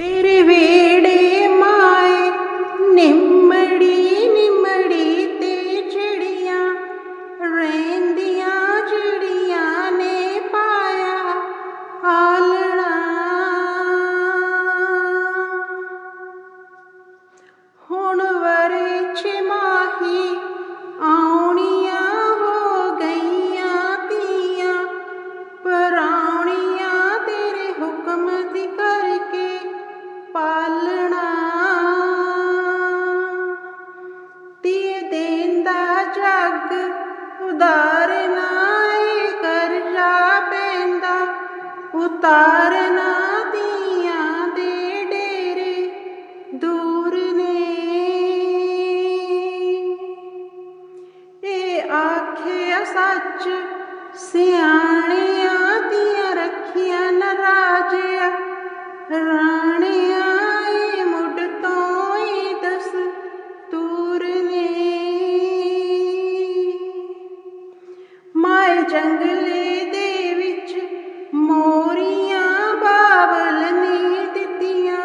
ਤੇਰੇ ਪਾਲਣਾ। ਤੀਏ ਦੇਂਦਾ ਜੱਗ ਉਦਾਰਨਾ ਏ ਕਰਜਾ ਪੈਂਦਾ ਉਤਾਰਨਾ ਤੀਆਂ ਦੇ ਡੇਰੇ ਦੂਰ ਨੇ। ਇਹ ਆਖਿਆ ਸੱਚ ਸਿਆਣਿਆਂ ਦੀਆਂ ਜੰਗਲੇ ਦੇ ਵਿੱਚ ਮੋਰੀਆਂ ਬਾਬਲ ਨੇ ਦਿੱਤੀਆਂ।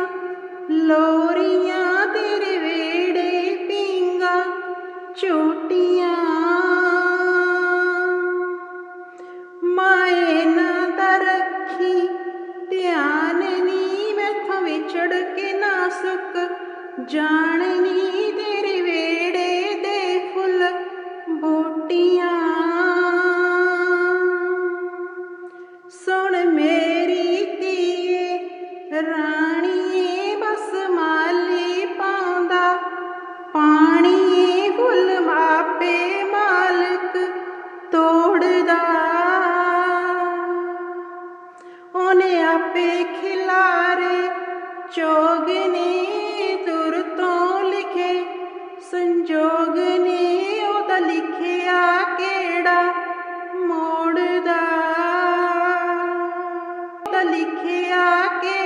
ਲੋਰੀਆਂ ਤੇਰੇ ਵੇੜੇ ਪੀਂਗਾ ਝੂਟੀਆਂ ਮਾਏ ਨਾ ਤਰਖੀ ਧਿਆਨ ਨੀ ਮੈਥੋਂ ਵਿਛੜ ਕੇ ਨਾ ਸੁੱਕ। ਜਾਣਨੀ ਉਹਨੇ ਆਪੇ ਖਿਲਾਰੇ, ਚੋਗਨੇ ਤੁਰ ਤੋਂ ਲਿਖੇ। ਸੰਜੋਗ ਨੇ ਉਹਦਾ ਲਿਖਿਆ ਕਿਹੜਾ? ਮੋੜਦਾ। ਉਹਦਾ ਲਿਖਿਆ ਕਿ